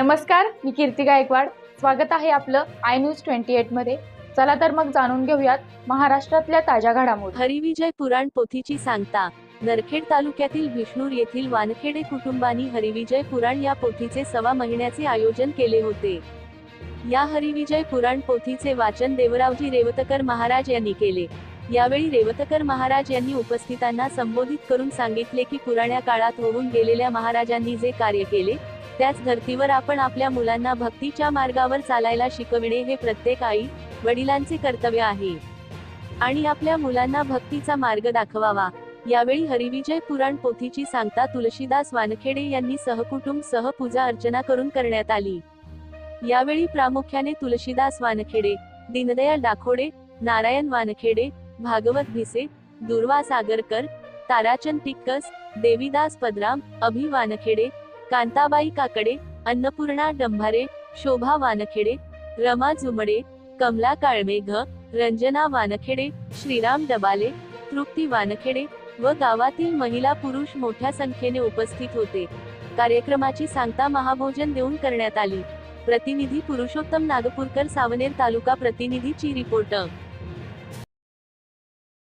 नमस्कार मी कीर्ती गायकवाड. स्वागत आहे आपलं आय न्यूज ट्वेंटी एटमध्ये. चला तर मग जाणून घेऊयात महाराष्ट्रातल्या ताज्या घडामोडी. हरिविजय पुराण पोथीची सांगता. नरखेड तालुक्यातील विष्णूर येथील वानखेडे कुटुंबानी हरिविजय पुराण या पोथीचे सव्वा महिन्याचे आयोजन केले होते. या हरिविजय पुराण पोथीचे वाचन देवरावजी रेवतकर महाराज यांनी केले. यावेळी रेवतकर महाराज यांनी उपस्थितांना संबोधित करून सांगितले की पुराण्या काळात होऊन गेलेल्या महाराजांनी जे कार्य केले त्याच धर्तीवर आपण आपल्या मुलांना भक्तीच्या मार्गावर चालायला शिकविणे हे प्रत्येक आई वडिलांचे कर्तव्य आहे. आणि आपल्या मुलांना भक्तीचा मार्ग दाखवावा. यावेळी हरिविजय पुराण पोथीची सांगता तुलसीदास वानखेडे यांनी सहकुटुंब सह पूजा अर्चना करून करण्यात आली. यावेळी प्रामुख्याने तुलसीदास वानखेडे दीनदयाल डाखोडे नारायण वानखेडे भागवत भिसे दुर्वा सागरकर ताराचंद टिक्कस देवीदास पदराम अभि वानखेडे कांताबाई काकडे अन्नपूर्णा डंभारे शोभा वानखेडे रमा जुमडे कमला काळमेघ रंजना वानखेडे श्रीराम डबाले तृप्ती वानखेडे व गावातील महिला पुरुष मोठ्या संख्येने उपस्थित होते. कार्यक्रमाची सांगता महाभोजन देऊन करण्यात आली. प्रतिनिधी पुरुषोत्तम नागपूरकर सावनेर तालुका प्रतिनिधीची रिपोर्ट